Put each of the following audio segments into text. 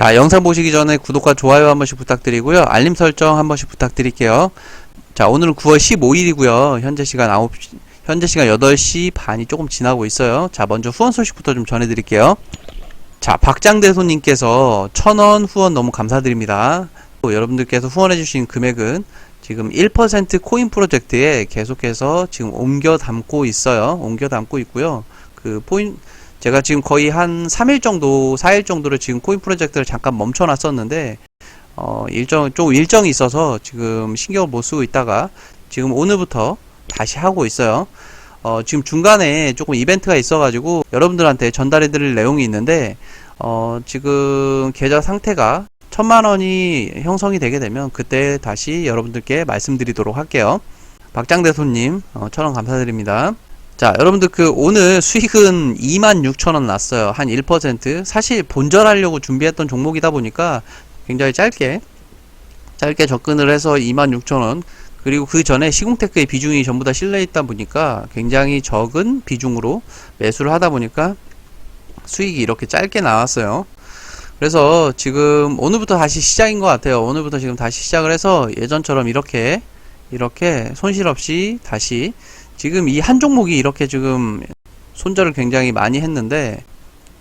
자, 영상 보시기 전에 구독과 좋아요 한 번씩 부탁드리고요. 알림 설정 한 번씩 부탁드릴게요. 자, 오늘은 9월 15일이고요. 현재 시간 9시, 현재 시간 8시 반이 조금 지나고 있어요. 자, 먼저 후원 소식부터 좀 전해드릴게요. 자, 박장대 손님께서 1000원 후원 너무 감사드립니다. 또 여러분들께서 후원해주신 금액은 지금 1% 코인 프로젝트에 계속해서 지금 옮겨 담고 있어요. 옮겨 담고 있고요. 그 포인, 제가 지금 거의 한 3일 정도, 4일 정도를 지금 코인 프로젝트를 잠깐 멈춰 놨었는데, 어, 일정, 좀 일정이 있어서 지금 신경을 못 쓰고 있다가 지금 오늘부터 다시 하고 있어요. 어, 지금 중간에 조금 이벤트가 있어가지고 여러분들한테 전달해 드릴 내용이 있는데, 어, 지금 계좌 상태가 천만 원이 형성이 되게 되면 그때 다시 여러분들께 말씀드리도록 할게요. 박장대 손님, 어, 천원 감사드립니다. 자, 여러분들 그 오늘 수익은 26,000원 났어요. 한 1%. 사실 본절하려고 준비했던 종목이다 보니까 굉장히 짧게 짧게 접근을 해서 26,000원 그리고 그 전에 시공테크의 비중이 전부 다 실려 있다 보니까 굉장히 적은 비중으로 매수를 하다 보니까 수익이 이렇게 짧게 나왔어요. 그래서 지금 오늘부터 다시 시작인 것 같아요. 오늘부터 지금 다시 시작을 해서 예전처럼 이렇게 이렇게 손실 없이 다시 지금 이 한 종목이 이렇게 지금 손절을 굉장히 많이 했는데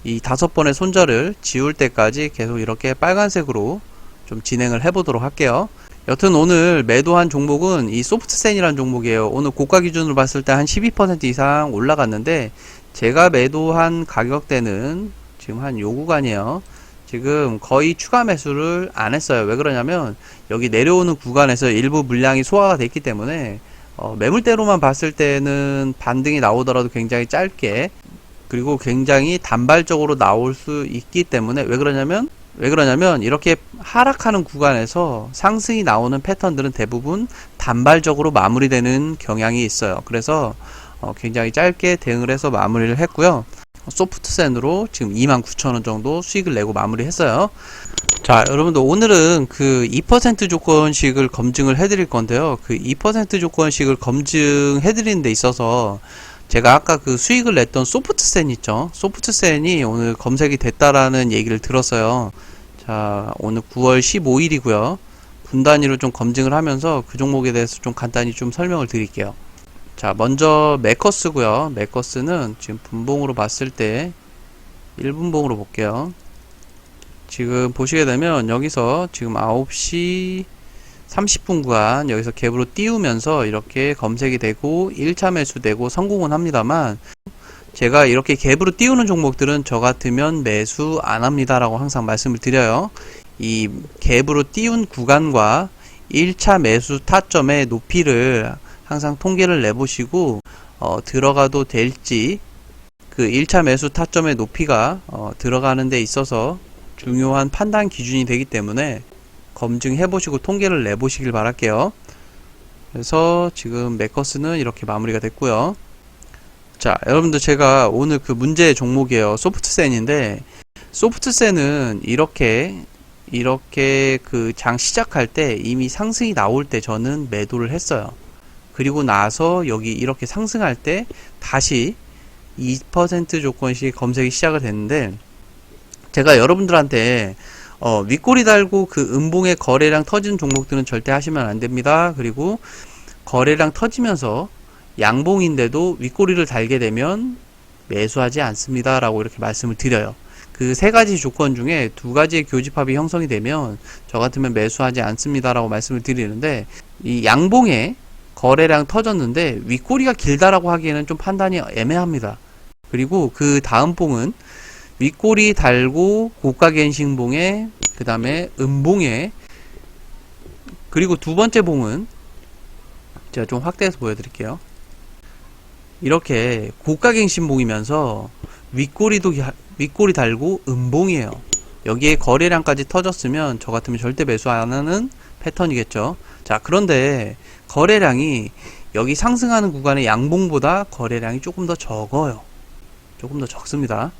이 다섯 번의 손절을 지울 때까지 계속 이렇게 빨간색으로 좀 진행을 해보도록 할게요. 여튼 오늘 매도한 종목은 이 소프트센이라는 종목이에요. 오늘 고가 기준으로 봤을 때 한 12% 이상 올라갔는데 제가 매도한 가격대는 지금 한 요 구간이에요. 지금 거의 추가 매수를 안 했어요. 왜 그러냐면 여기 내려오는 구간에서 일부 물량이 소화가 됐기 때문에 어, 매물대로만 봤을 때는 반등이 나오더라도 굉장히 짧게 그리고 굉장히 단발적으로 나올 수 있기 때문에 왜 그러냐면 왜 그러냐면 이렇게 하락하는 구간에서 상승이 나오는 패턴들은 대부분 단발적으로 마무리되는 경향이 있어요. 그래서 어, 굉장히 짧게 대응을 해서 마무리를 했고요. 소프트센으로 지금 29,000원 정도 수익을 내고 마무리했어요. 자, 여러분들 오늘은 그 2% 조건식을 검증을 해드릴 건데요. 그 2% 조건식을 검증해드리는 데 있어서 제가 아까 그 수익을 냈던 소프트센 있죠. 소프트센이 오늘 검색이 됐다라는 얘기를 들었어요. 자, 오늘 9월 15일이고요. 분 단위로 좀 검증을 하면서 그 종목에 대해서 좀 간단히 좀 설명을 드릴게요. 자, 먼저 메커스고요. 메커스는 지금 분봉으로 봤을 때 1분봉으로 볼게요. 지금 보시게 되면 여기서 지금 9시 30분 구간 여기서 갭으로 띄우면서 이렇게 검색이 되고 1차 매수되고 성공은 합니다만 제가 이렇게 갭으로 띄우는 종목들은 저 같으면 매수 안 합니다 라고 항상 말씀을 드려요. 이 갭으로 띄운 구간과 1차 매수 타점의 높이를 항상 통계를 내보시고 어, 들어가도 될지 그 1차 매수 타점의 높이가 어, 들어가는 데 있어서 중요한 판단 기준이 되기 때문에 검증해 보시고 통계를 내 보시길 바랄게요. 그래서 지금 메커스는 이렇게 마무리가 됐고요. 자, 여러분들 제가 오늘 그 문제 종목이에요. 소프트센인데 소프트센은 이렇게 이렇게 그 장 시작할 때 이미 상승이 나올 때 저는 매도를 했어요. 그리고 나서 여기 이렇게 상승할 때 다시 2% 조건씩 검색이 시작을 됐는데 제가 여러분들한테 어, 윗꼬리 달고 그 음봉의 거래량 터지는 종목들은 절대 하시면 안 됩니다. 그리고 거래량 터지면서 양봉인데도 윗꼬리를 달게 되면 매수하지 않습니다. 라고 이렇게 말씀을 드려요. 그 세 가지 조건 중에 두 가지의 교집합이 형성이 되면 저 같으면 매수하지 않습니다. 라고 말씀을 드리는데 이 양봉에 거래량 터졌는데 윗꼬리가 길다라고 하기에는 좀 판단이 애매합니다. 그리고 그 다음 봉은 윗꼬리 달고 고가 갱신봉에 그 다음에 음봉에 그리고 두 번째 봉은 제가 좀 확대해서 보여드릴게요. 이렇게 고가 갱신봉이면서 윗꼬리도 기- 윗꼬리 달고 음봉이에요. 여기에 거래량까지 터졌으면 저 같으면 절대 매수 안 하는 패턴이겠죠. 자 그런데 거래량이 여기 상승하는 구간의 양봉보다 거래량이 조금 더 적어요. 조금 더 적습니다.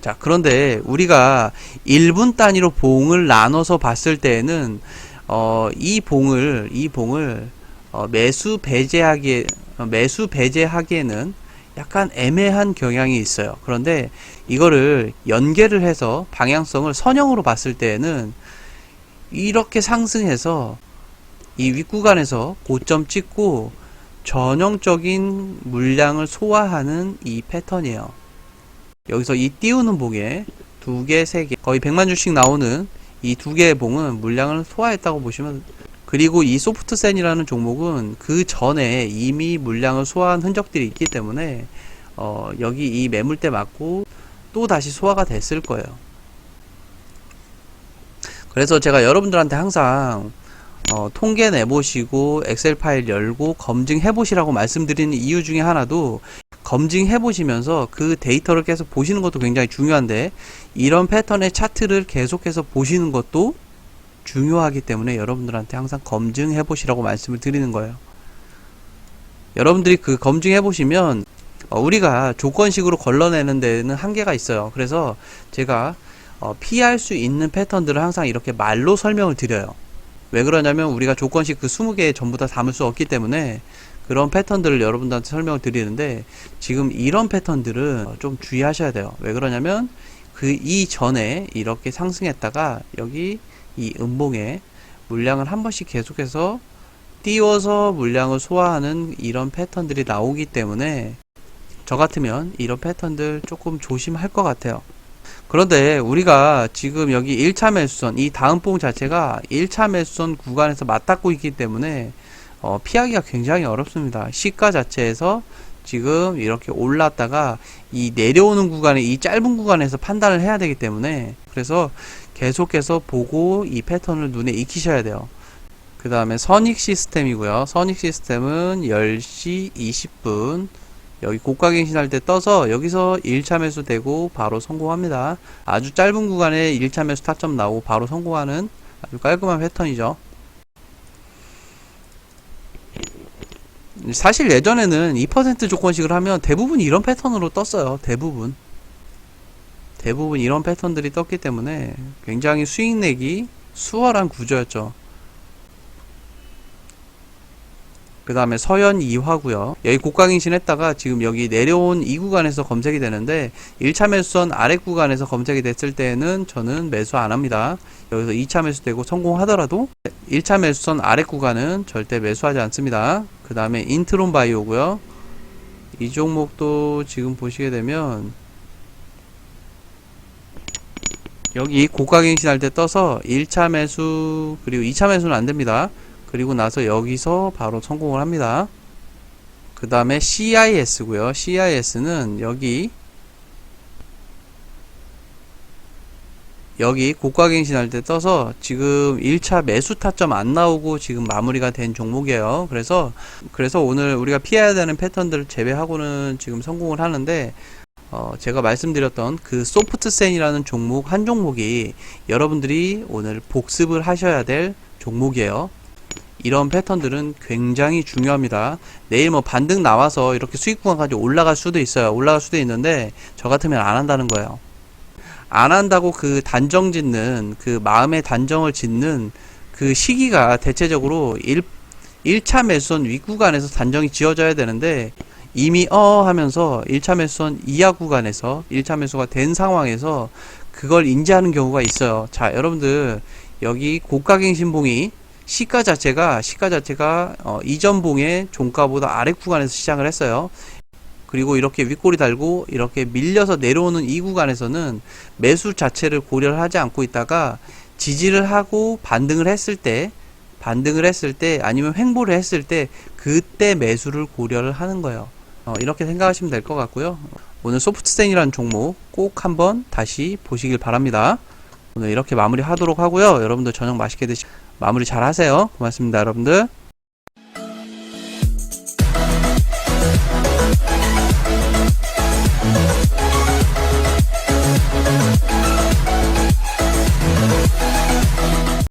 자, 그런데 우리가 1분 단위로 봉을 나눠서 봤을 때에는 어, 이 봉을 이 봉을 어, 매수 배제하기에 어, 매수 배제하기에는 약간 애매한 경향이 있어요. 그런데 이거를 연계를 해서 방향성을 선형으로 봤을 때에는 이렇게 상승해서 이 윗구간에서 고점 찍고 전형적인 물량을 소화하는 이 패턴이에요. 여기서 이 띄우는 봉에 두 개, 세 개, 거의 100만 주씩 나오는 이 두 개의 봉은 물량을 소화했다고 보시면 그리고 이 소프트센이라는 종목은 그 전에 이미 물량을 소화한 흔적들이 있기 때문에 어, 여기 이 매물대 맞고 또 다시 소화가 됐을 거예요. 그래서 제가 여러분들한테 항상 어, 통계 내보시고 엑셀 파일 열고 검증해 보시라고 말씀드리는 이유 중에 하나도 검증해 보시면서 그 데이터를 계속 보시는 것도 굉장히 중요한데 이런 패턴의 차트를 계속해서 보시는 것도 중요하기 때문에 여러분들한테 항상 검증해 보시라고 말씀을 드리는 거예요. 여러분들이 그 검증해 보시면 어, 우리가 조건식으로 걸러내는 데는 한계가 있어요. 그래서 제가 어, 피할 수 있는 패턴들을 항상 이렇게 말로 설명을 드려요. 왜 그러냐면 우리가 조건식 그 20개 전부 다 담을 수 없기 때문에 그런 패턴들을 여러분들한테 설명을 드리는데 지금 이런 패턴들은 어, 좀 주의하셔야 돼요. 왜 그러냐면 그 이전에 이렇게 상승했다가 여기 이 음봉에 물량을 한 번씩 계속해서 띄워서 물량을 소화하는 이런 패턴들이 나오기 때문에 저 같으면 이런 패턴들 조금 조심할 것 같아요. 그런데 우리가 지금 여기 1차 매수선, 이 다음 봉 자체가 1차 매수선 구간에서 맞닿고 있기 때문에 어, 피하기가 굉장히 어렵습니다. 시가 자체에서 지금 이렇게 올랐다가 이 내려오는 구간에 이 짧은 구간에서 판단을 해야 되기 때문에 그래서 계속해서 보고 이 패턴을 눈에 익히셔야 돼요. 그 다음에 선익 시스템이고요. 선익 시스템은 10시 20분 여기 고가갱신할 때 떠서 여기서 1차 매수 되고 바로 성공합니다. 아주 짧은 구간에 1차 매수 타점 나오고 바로 성공하는 아주 깔끔한 패턴이죠. 사실 예전에는 2% 조건식을 하면 대부분 이런 패턴으로 떴어요. 대부분. 대부분 이런 패턴들이 떴기 때문에 굉장히 수익 내기 수월한 구조였죠. 그 다음에 서현 2화고요 여기 고가갱신 했다가 지금 여기 내려온 이 구간에서 검색이 되는데 1차 매수선 아래 구간에서 검색이 됐을 때는 저는 매수 안 합니다. 여기서 2차 매수 되고 성공하더라도 1차 매수선 아래 구간은 절대 매수하지 않습니다. 그 다음에 인트론 바이오고요. 이 종목도 지금 보시게 되면 여기 고가갱신할 때 떠서 1차 매수 그리고 2차 매수는 안 됩니다. 그리고 나서 여기서 바로 성공을 합니다. 그 다음에 CIS고요. CIS는 여기 여기 고가갱신할 때 떠서 지금 1차 매수 타점 안 나오고 지금 마무리가 된 종목이에요. 그래서 그래서 오늘 우리가 피해야 되는 패턴들을 제외하고는 지금 성공을 하는데 어, 제가 말씀드렸던 그 소프트센이라는 종목 한 종목이 여러분들이 오늘 복습을 하셔야 될 종목이에요. 이런 패턴들은 굉장히 중요합니다. 내일 뭐 반등 나와서 이렇게 수익 구간까지 올라갈 수도 있어요. 올라갈 수도 있는데 저 같으면 안 한다는 거예요. 안 한다고 그 단정 짓는 그 마음의 단정을 짓는 그 시기가 대체적으로 1, 1차 매수선 윗구간에서 단정이 지어져야 되는데 이미 어 하면서 1차 매수선 이하 구간에서 1차 매수가 된 상황에서 그걸 인지하는 경우가 있어요. 자, 여러분들 여기 고가갱신봉이 시가 자체가 시가 자체가 어, 이전 봉의 종가보다 아래 구간에서 시작을 했어요. 그리고 이렇게 윗골이 달고 이렇게 밀려서 내려오는 이 구간에서는 매수 자체를 고려를 하지 않고 있다가 지지를 하고 반등을 했을 때 반등을 했을 때 아니면 횡보를 했을 때 그때 매수를 고려를 하는 거예요. 어, 이렇게 생각하시면 될 것 같고요. 오늘 소프트센이라는 종목 꼭 한번 다시 보시길 바랍니다. 오늘 이렇게 마무리 하도록 하고요. 여러분들 저녁 맛있게 드시 마무리 잘 하세요. 고맙습니다, 여러분들.